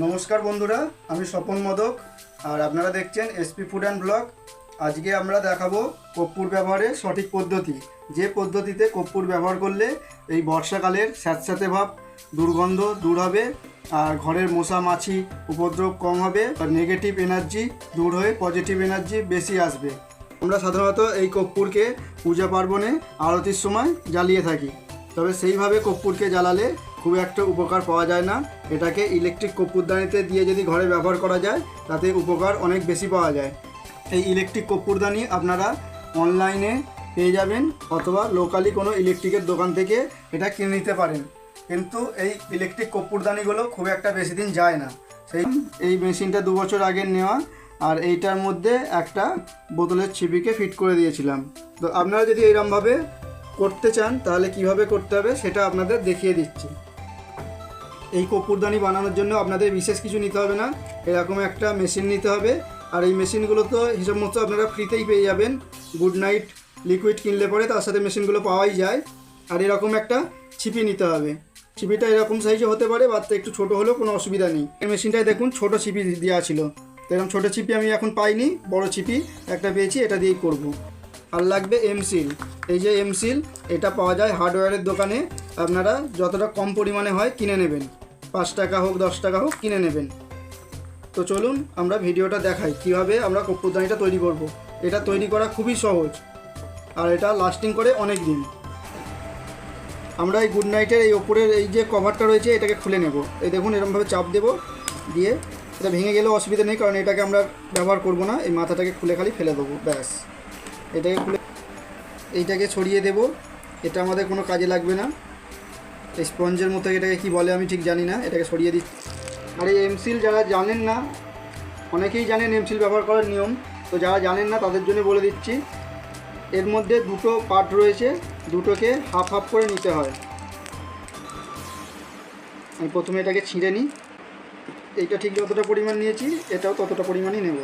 নমস্কার বন্ধুরা, আমি স্বপন মদক, আর আপনারা দেখছেন এসপি ফুড অ্যান্ড ব্লগ আজকে আমরা দেখাবো কর্পূর ব্যবহারের সঠিক পদ্ধতি। যে পদ্ধতিতে কর্পূর ব্যবহার করলে এই বর্ষাকালের স্যাঁতস্যাঁতে ভাব দুর্গন্ধ দূর হবে, আর ঘরের মশা, মাছি উপদ্রব কম হবে, আর নেগেটিভ এনার্জি দূর হয়ে পজিটিভ এনার্জি বেশি আসবে। আমরা সাধারণত এই কর্পূরকে পূজা পার্বণে আরতির সময় জ্বালিয়ে থাকি, তবে সেইভাবে কর্পূরকে জ্বালালে খুব একটা উপকার পাওয়া যায় না। এটাকে ইলেকট্রিক কর্পূরদানিতে দিয়ে যদি ঘরে ব্যবহার করা যায়, তাতে উপকার অনেক বেশি পাওয়া যায়। এই ইলেকট্রিক কর্পূরদানি আপনারা অনলাইনে পেয়ে যাবেন, অথবা লোকালি কোনো ইলেকট্রিকের দোকান থেকে এটা কিনে নিতে পারেন। কিন্তু এই ইলেকট্রিক কর্পূরদানিগুলো খুব একটা বেশি দিন যায় না। সেই এই মেশিনটা দু বছর আগে নেওয়া, আর এইটার মধ্যে একটা বোতলের ছিপিকে ফিট করে দিয়েছিলাম। তো আপনারা যদি এইরমভাবে করতে চান, তাহলে কীভাবে করতে হবে সেটা আপনাদের দেখিয়ে দিচ্ছি। এই কপুরদানি বানানোর জন্য আপনাদের বিশেষ কিছু নিতে হবে না। এরকম একটা মেশিন নিতে হবে। আর এই মেশিনগুলো তো হিসাব মতো আপনারা ফ্রিতেই পেয়ে যাবেন। গুড নাইট লিকুইড কিনলে পরে তার সাথে মেশিনগুলো পাওয়াই যায়। আর এরকম একটা ছিপি নিতে হবে। ছিপিটা এরকম সাইজে হতে পারে বা একটু ছোট হলেও কোনো অসুবিধা নেই। এই মেশিনটায় দেখুন, ছোট ছিপি দেওয়া ছিল। তো এরকম ছোটো ছিপি আমি এখন পাইনি, বড় ছিপি একটা পেয়েছি, এটা দিয়েই করব। আর লাগবে এমসিল এই যে এমসিল এটা পাওয়া যায় হার্ডওয়্যারের দোকানে। আপনারা যতটা কম পরিমাণে হয় কিনে নেবেন। পাঁচ টাকা হোক, দশ টাকা হোক, কিনে নেবেন। তো চলুন আমরা ভিডিওটা দেখাই, কীভাবে আমরা কপ্পুরদানিটা তৈরি করব। এটা তৈরি করা খুবই সহজ, আর এটা লাস্টিং করে অনেক দিন। আমরা এই গুড নাইটের এই ওপরের এই যে কভারটা রয়েছে, এটাকে খুলে নেব। এই দেখুন এরকমভাবে চাপ দেব, দিয়ে এটা ভেঙে গেলেও অসুবিধা নেই, কারণ এটাকে আমরা ব্যবহার করব না, এই মাথাটাকে খুলে খালি ফেলে দেবো, ব্যাস। এটাকে খুলে এইটাকে ছড়িয়ে দেব, এটা আমাদের কোনো কাজে লাগবে না। স্পঞ্জের মতো এটাকে কি বলে আমি ঠিক জানি না, এটাকে সরিয়ে দিচ্ছি আর এই এমসিল যারা জানেন না, অনেকেই জানেন এমসিল ব্যবহার করার নিয়ম, তো যারা জানেন না তাদের জন্য বলে দিচ্ছি, এর মধ্যে দুটো পার্ট রয়েছে, দুটোকে হাফ হাফ করে নিতে হয়। আমি প্রথমে এটাকে ছিঁড়ে নিই, এইটা ঠিক যতটা পরিমাণ নিয়েছি, এটাও ততটা পরিমাণই নেব।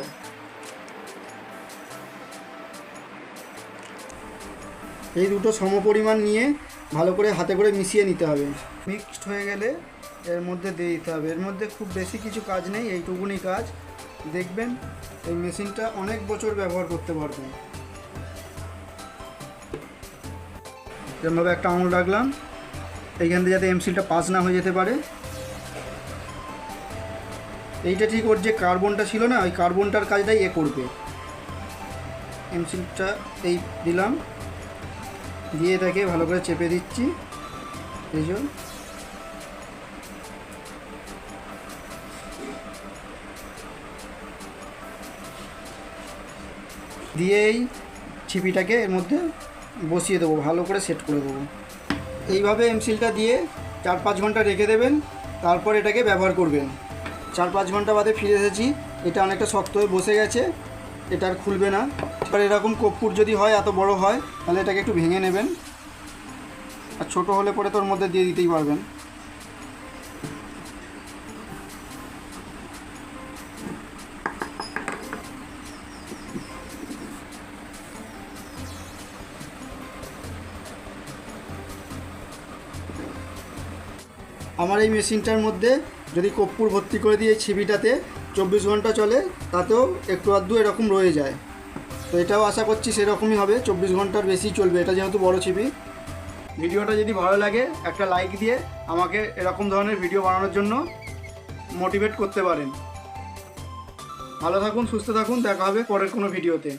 এই দুটো সম পরিমাণ নিয়ে ভালো করে হাতে করে মিশিয়ে নিতে হবে। মিক্সড হয়ে গেলে এর মধ্যে দিয়ে দিতে হবে। এর মধ্যে খুব বেশি কিছু কাজ নেই, এইটুকুনি কাজ। দেখবেন এই মেশিনটা অনেক বছর ব্যবহার করতে পারবেন। এরমভাবে একটা আঙুল রাখলাম। এইখান থেকে যাতে এমসিলটা পাস না হয়ে যেতে পারে। এইটা ঠিক ওর যে কার্বনটা ছিল না, ওই কার্বনটার কাজটাই এ করবে। এমসিলটা এই দিলাম। দিয়ে এটাকে ভালো করে চেপে দিচ্ছি। এই জন্য। দিয়ে এই ছিপিটাকে এর মধ্যে বসিয়ে দেবো, ভালো করে সেট করে দেবো। এইভাবে এমসিলটা দিয়ে চার পাঁচ ঘণ্টা রেখে দেবেন, তারপর এটাকে ব্যবহার করবেন। চার পাঁচ ঘণ্টা বাদে ফিরে এসেছি, এটা অনেকটা শক্ত হয়ে বসে গেছে। এটা আর খুলবে না। এবার এরকম কর্পূর যদি হয়, এত বড় হয়, তাহলে এটাকে একটু ভেঙে নেবেন। আর ছোটো হলে পরে তোর মধ্যে দিয়ে দিতেই পারবেন। আমার এই মেশিনটার মধ্যে যদি কর্পূর ভর্তি করে দিয়ে এই ছিপিটাতে চব্বিশ ঘণ্টা চলে, তাতেও একটু আধটু এরকম রয়ে যায়। তো এটাও আশা করছি সেরকমই হবে, চব্বিশ ঘণ্টার বেশি চলবে, এটা যেহেতু বড় ছিপি। ভিডিওটা যদি ভালো লাগে, একটা লাইক দিয়ে আমাকে এরকম ধরনের ভিডিও বানানোর জন্য মোটিভেট করতে পারেন। ভালো থাকুন, সুস্থ থাকুন, দেখা হবে পরের কোনো ভিডিওতে।